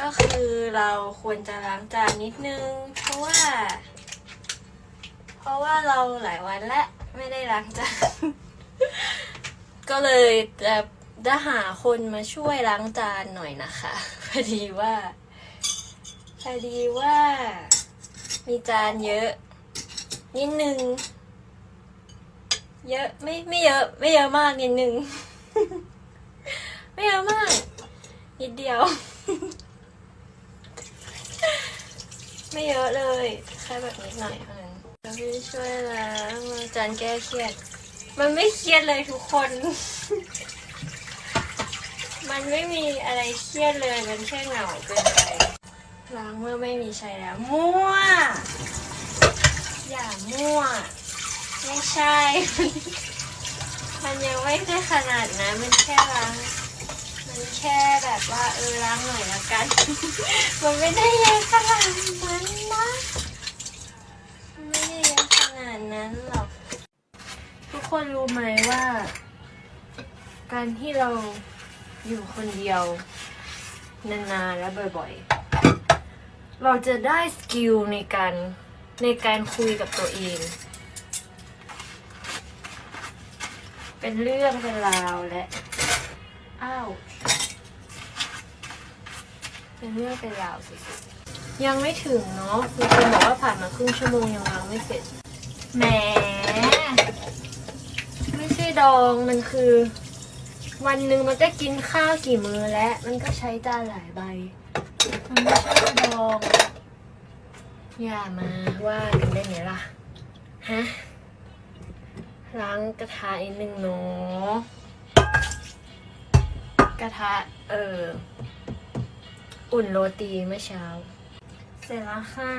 ก็คือเราควรจะล้างจานนิดนึง เพราะว่า เพราะว่าเราหลายวันและไม่ได้ล้างจาน ก็เลยจะจะหาคนมาช่วยล้างจานหน่อยนะคะพอดีว่าพอดีว่า มีจานเยอะ นิดนึง เยอะไม่ไม่เยอะ ไม่เยอะมากนิดนึง ไม่เยอะมาก นิดเดียว ไม่เยอะเลย แค่แบบนิดหน่อยเท่านั้นจะไม่ช่วยล้างจานแก้เครียด มันไม่เครียดเลยทุกคน มันไม่มีอะไรเครียดเลยมันแค่เหงาเกินไปล้างเมื่อไม่มีใช้แล้ว มั่ว อย่ามั่ว ไม่ใช่ มันยังไม่ได้ขนาดนั้นมันแค่ล้าง นแค่แบบว่าเออล้างหน่อยละกัน มันไม่ได้เยอะขนาดนั้นนะไม่ได้เยอะขนาดนั้นหรอก ทุกคนรู้ไหมว่า การที่เราอยู่คนเดียว นานๆและบ่อยๆ เราจะได้สกิลในการในการคุยกับตัวเอง เป็นเรื่องเป็นราวและ อ้าว เป็นเรื่องเป็นราวสุดๆยังไม่ถึงเนาะมีคนบอกว่าผ่านมาครึ่งชั่วโมงยังล้างไม่เสร็จแหมไม่ใช่ดองมันคือ วันหนึ่งมันก็กินข้าวกี่มื้อแล้วมันก็ใช้จานหลายใบมันไม่ใช่ดองอย่ามาว่ากันได้ไหมล่ะฮะล้างกระทะอีกหนึ่งเนาะกระทะเออ อุ่นโรตีเมื่อเช้า เสร็จแล้วค่ะ